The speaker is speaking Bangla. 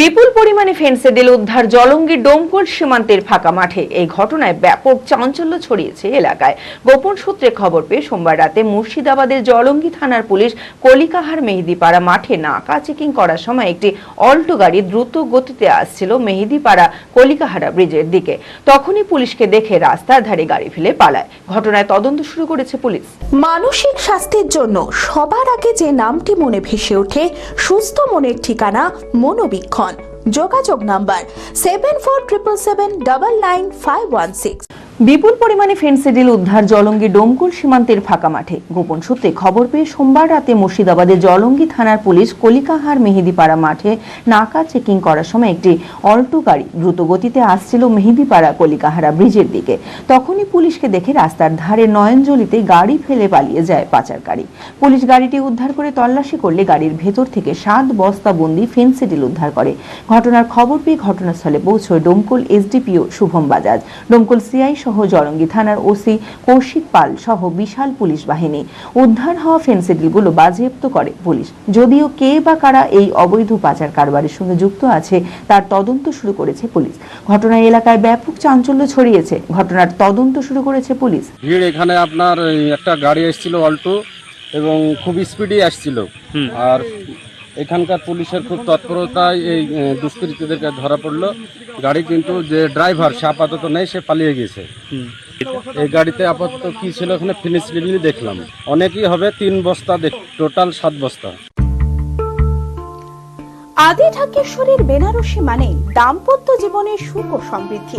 বিপুল পরিমাণে ফেন্সিডিল উদ্ধার জলঙ্গির ডোমকল সীমান্তের ফাঁকা মাঠে। এই ঘটনায় ব্যাপক চাঞ্চল্য ছড়িয়েছে এলাকায়। গোপন সূত্রে খবর পেয়ে সোমবার রাতে মুর্শিদাবাদের জলঙ্গি থানার পুলিশ কলিকাহার মেহেদিপাড়া মাঠে নাকা চেকিং করার সময় একটি অল্টো গাড়ি দ্রুত গতিতে আসছিল মেহেদিপাড়া কলিকাহারা ব্রিজের দিকে। তখনই পুলিশকে দেখে রাস্তার ধারে গাড়ি ফেলে পালায়। ঘটনায় তদন্ত শুরু করেছে পুলিশ। মানসিক স্বাস্থ্যের জন্য সবার আগে যে নামটি মনে ভেসে ওঠে, সুস্থ মনের ঠিকানা মনোবীক্ষণ। যোগাযোগ number seven four triple seven double nine five one six বিপুল পরিমাণে ফেন্সিডিল উদ্ধার জলঙ্গি ডোমকুল সীমান্তের ফাঁকা মাঠে। গোপন সূত্রে খবর পেয়ে সোমবার রাতে মুর্শিদাবাদের জলঙ্গি থানার পুলিশ কলিকাহার মেহেদিপাড়া মাঠে নাকা চেকিং করার সময় একটি অল্টো গাড়ি দ্রুত গতিতে আসছিল মেহেদিপাড়া কলিকাহারা ব্রিজের দিকে। তখনই পুলিশকে দেখে রাস্তার ধারে নয়নজলিতে গাড়ি ফেলে পালিয়ে যায় পাচারকারী। পুলিশ গাড়িটি উদ্ধার করে তল্লাশি করলে গাড়ির ভেতর থেকে সাত বস্তা বন্দি ফেন্সিডিল উদ্ধার করে। ঘটনার খবর পেয়ে ঘটনাস্থলে পৌঁছয় ডোমকল এসডিপিও শুভম বাজাজ। ডোমকল সিআই সহ জলঙ্গি থানার ওসি কৌশিক পাল সহ বিশাল পুলিশ বাহিনী। উদ্ধার হওয়া ফেন্সিডিলগুলো বাজেয়াপ্ত করে পুলিশ। যদিও কে বা কারা এই অবৈধ পাচার কারবারের সঙ্গে যুক্ত আছে তার তদন্ত শুরু করেছে পুলিশ। ঘটনায় এলাকায় ব্যাপক চাঞ্চল্য ছড়িয়েছে। ঘটনার তদন্ত শুরু করেছে পুলিশ। ভিড় এখানে আপনার একটা গাড়ি এসেছিল অল্টো এবং খুব স্পিডে আসছিল আর এখানকার পুলিশের খুব তৎপরতায় এই দুষ্কৃতীদেরকে ধরা পড়ল। গাড়ি কিন্তু যে ড্রাইভার, সে আপাতত নেই, সে পালিয়ে গেছে। এই গাড়িতে আপাতত কি ছিল ওখানে ফিনিশ লিভিং দেখলাম। অনেকই হবে, তিন বস্তা দেখ, টোটাল সাত বস্তা। আদি ঢাকেশ্বরীর বেনারসি মানে দাম্পত্য জীবনের সুখ ও সমৃদ্ধি।